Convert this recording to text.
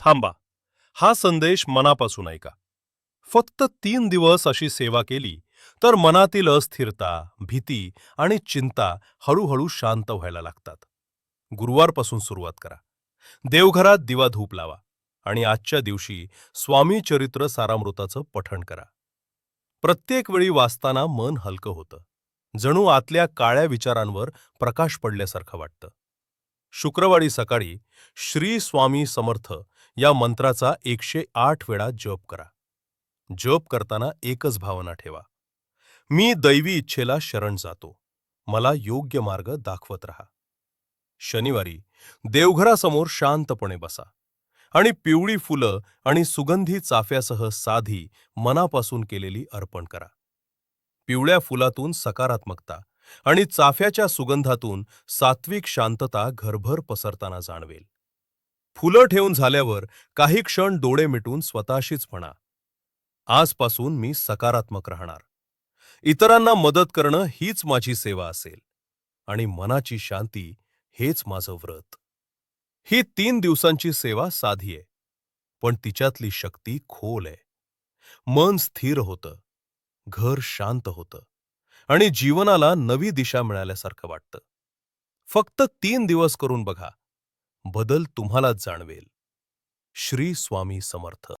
थांबा. हा संदेश मनापासून ऐका. फक्त तीन दिवस अशी सेवा केली तर मनातील अस्थिरता भीती आणि चिंता हळूहळू शांत व्हायला लागतात. गुरुवारपासून सुरुवात करा. देवघरात दिवा धूप लावा आणि आजच्या दिवशी स्वामी चरित्र सारामृताचं पठण करा. प्रत्येक वेळी वाचताना मन हलकं होतं. जणू आतल्या काळ्या विचारांवर प्रकाश पडल्यासारखं वाटतं. शुक्रवारी सकाळी श्री स्वामी समर्थ या मंत्राचा एकशे आठ वेळा जप करा. जप करताना एकच भावना ठेवा. मी दैवी इच्छेला शरण जातो. मला योग्य मार्ग दाखवत रहा. शनिवारी देवघरासमोर शांतपणे बसा आणि पिवळी फुलं आणि सुगंधी चाफ्यासह साधी मनापासून केलेली अर्पण करा. पिवळ्या फुलातून सकारात्मकता आणि चाफ्याच्या सुगंधातून सात्विक शांतता घरभर पसरताना जाणवेल. फुलं ठेवून झाल्यावर काही क्षण डोळे मिटून स्वतःशीच म्हणा. आजपासून मी सकारात्मक राहणार. इतरांना मदत करणं हीच माझी सेवा असेल. आणि मनाची शांती हेच माझं व्रत. ही तीन दिवसांची सेवा साधी आहे. पण तिच्यातली शक्ती खोल आहे. मन स्थिर होतं. घर शांत होतं. आणि जीवनाला नवी दिशा मिळाल्यासारखं वाटतं. फक्त तीन दिवस करून बघा. बदल तुम्हालाच जाणवेल. श्री स्वामी समर्थ.